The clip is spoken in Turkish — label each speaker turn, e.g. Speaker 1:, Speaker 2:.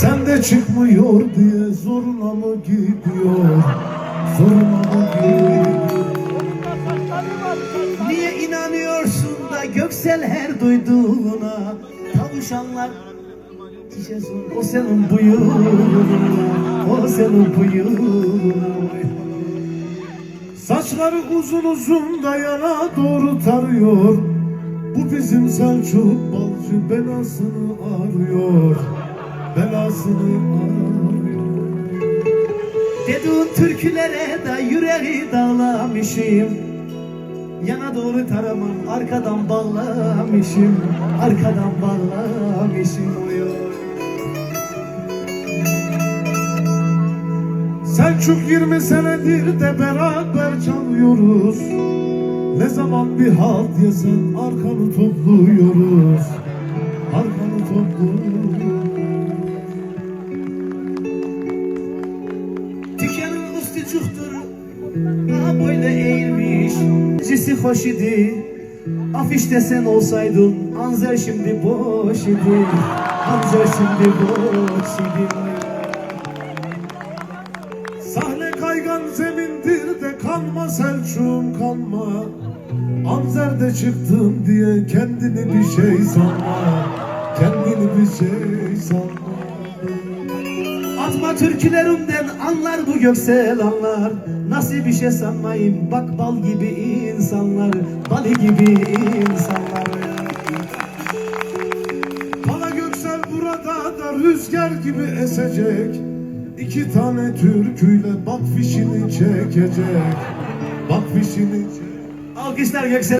Speaker 1: Sen de çıkmıyor diye zoruna mı gidiyor? Zoruna mı gidiyor?
Speaker 2: Niye inanıyorsun da göksel her duyduğuna? Son o senin buyruğuna O senin buyruğuna
Speaker 1: Saçları uzun uzun da yana doğru tarıyor. Bu bizim Selçuk balcı belasını arıyor Arıyor
Speaker 2: Dediğin türkülere de yüreği dağlamışım. Yana doğru taramam arkadan bağlamışım. Arkadan bağlamışım oluyor
Speaker 1: Selçuk 20 senedir de beraber çalıyoruz. Ne zaman bir halt yesen arkanı topluyoruz
Speaker 2: üstü çuktur Daha böyle eğilmiş. Cisi hoş idi. Afişte sen olsaydın. Anzer şimdi boş idi. Anzer şimdi boş idi.
Speaker 1: Sahne kaygan zemindir de kanma Selçuk'um kanma Anzer'de çıktım diye kendini bir şey sanma. Kendini bir şey sanma
Speaker 2: Atma türkülerimden anlar bu göksel anlar. Nasıl bir şey sanmayın bak bal gibi insanlar Bal gibi insanlar.
Speaker 1: Pala Göksel burada da rüzgar gibi esecek. İki tane türküyle bak fişini çekecek. Bak fişini çekecek
Speaker 2: Alkışlar göksel